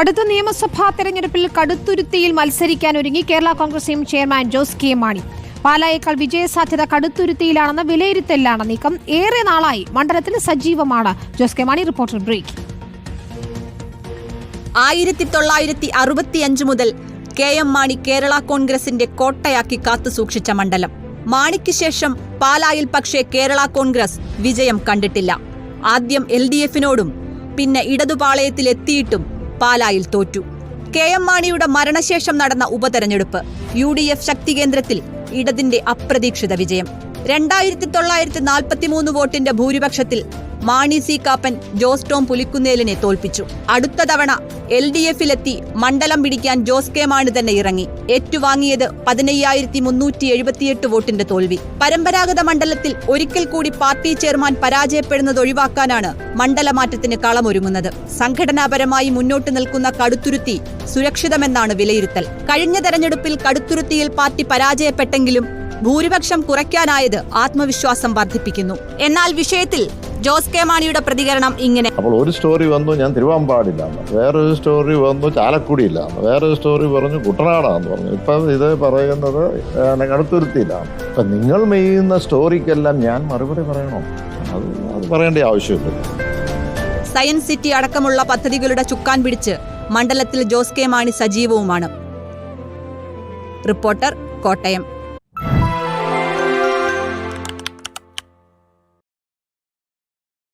അടുത്ത നിയമസഭാ തെരഞ്ഞെടുപ്പിൽ കടുത്തുരുത്തിയിൽ മത്സരിക്കാൻ ഒരുങ്ങി Kerala Congress M chairman Jose K Mani. പാലായേക്കാൾ വിജയസാധ്യത കടുത്തുരുത്തിയിലാണെന്ന വിലയിരുത്തലാണ് നീക്കം. ഏറെ നാളായി മണ്ഡലത്തിൽ സജീവമാണ്. Jose K Mani reporter break. ആയിരത്തി തൊള്ളായിരത്തി അറുപത്തിയഞ്ച് മുതൽ കെ എം മാണി കേരള കോൺഗ്രസിന്റെ കോട്ടയാക്കി കാത്തു സൂക്ഷിച്ച മണ്ഡലം. മാണിക്ക് ശേഷം പാലായിൽ പക്ഷേ കേരള കോൺഗ്രസ് വിജയം കണ്ടിട്ടില്ല. ആദ്യം എൽ ഡി എഫിനോടും പിന്നെ ഇടതുപാളയത്തിലെത്തിയിട്ടും പാലായിൽ തോറ്റു. കെ എം മാണിയുടെ മരണശേഷം നടന്ന ഉപതെരഞ്ഞെടുപ്പ് യു ഡി എഫ് ശക്തികേന്ദ്രത്തിൽ ഇടതിന്റെ അപ്രതീക്ഷിത വിജയം. രണ്ടായിരത്തി തൊള്ളായിരത്തി നാൽപ്പത്തിമൂന്ന് വോട്ടിന്റെ ഭൂരിപക്ഷത്തിൽ മാണി സി കാപ്പൻ ജോസ് ടോം പുലിക്കുന്നേലിനെ തോൽപ്പിച്ചു. അടുത്ത തവണ എൽ ഡി എഫിലെത്തി മണ്ഡലം പിടിക്കാൻ ജോസ് കെ മാണി തന്നെ ഇറങ്ങി. ഏറ്റുവാങ്ങിയത് പതിനയ്യായിരത്തി മുന്നൂറ്റി എഴുപത്തിയെട്ട് വോട്ടിന്റെ തോൽവി. പരമ്പരാഗത മണ്ഡലത്തിൽ ഒരിക്കൽ കൂടി പാർട്ടി ചെയർമാൻ പരാജയപ്പെടുന്നത് ഒഴിവാക്കാനാണ് മണ്ഡലമാറ്റത്തിന് കളമൊരുങ്ങുന്നത്. സംഘടനാപരമായി മുന്നോട്ട് നിൽക്കുന്ന കടുത്തുരുത്തി സുരക്ഷിതമെന്നാണ് വിലയിരുത്തൽ. കഴിഞ്ഞ തെരഞ്ഞെടുപ്പിൽ കടുത്തുരുത്തിയിൽ പാർട്ടി പരാജയപ്പെട്ടെങ്കിലും ഭൂരിപക്ഷം കുറയ്ക്കാനായത് ആത്മവിശ്വാസം വർദ്ധിപ്പിക്കുന്നു. എന്നാൽ വിഷയത്തിൽ ജോസ് കെ മാണിയുടെ പ്രതികരണം ഇങ്ങനെ. അപ്പോൾ ഒരു സ്റ്റോറി വന്നു ഞാൻ തിരുവാമ്പാടില്ല വേറൊരു സ്റ്റോറി വന്നു ചാലക്കുടിയില്ല വേറൊരു സ്റ്റോറി പറഞ്ഞു കുട്ടനാടാന്ന് പറഞ്ഞു. ഇപ്പം ഇത് പറയുന്നത് കടുത്തുരുത്തിയിലാണ് അപ്പം നിങ്ങൾ മെയ്യുന്ന സ്റ്റോറിക്കെല്ലാം ഞാൻ മറുപടി പറയണോ? അത് അത് പറയേണ്ട ആവശ്യമില്ല. സയൻസ് സിറ്റി അടക്കമുള്ള പദ്ധതികളുടെ ചുക്കാൻ പിടിച്ച് മണ്ഡലത്തിൽ ജോസ് കെ മാണി സജീവവുമാണ്. റിപ്പോർട്ടർ കോട്ടയം.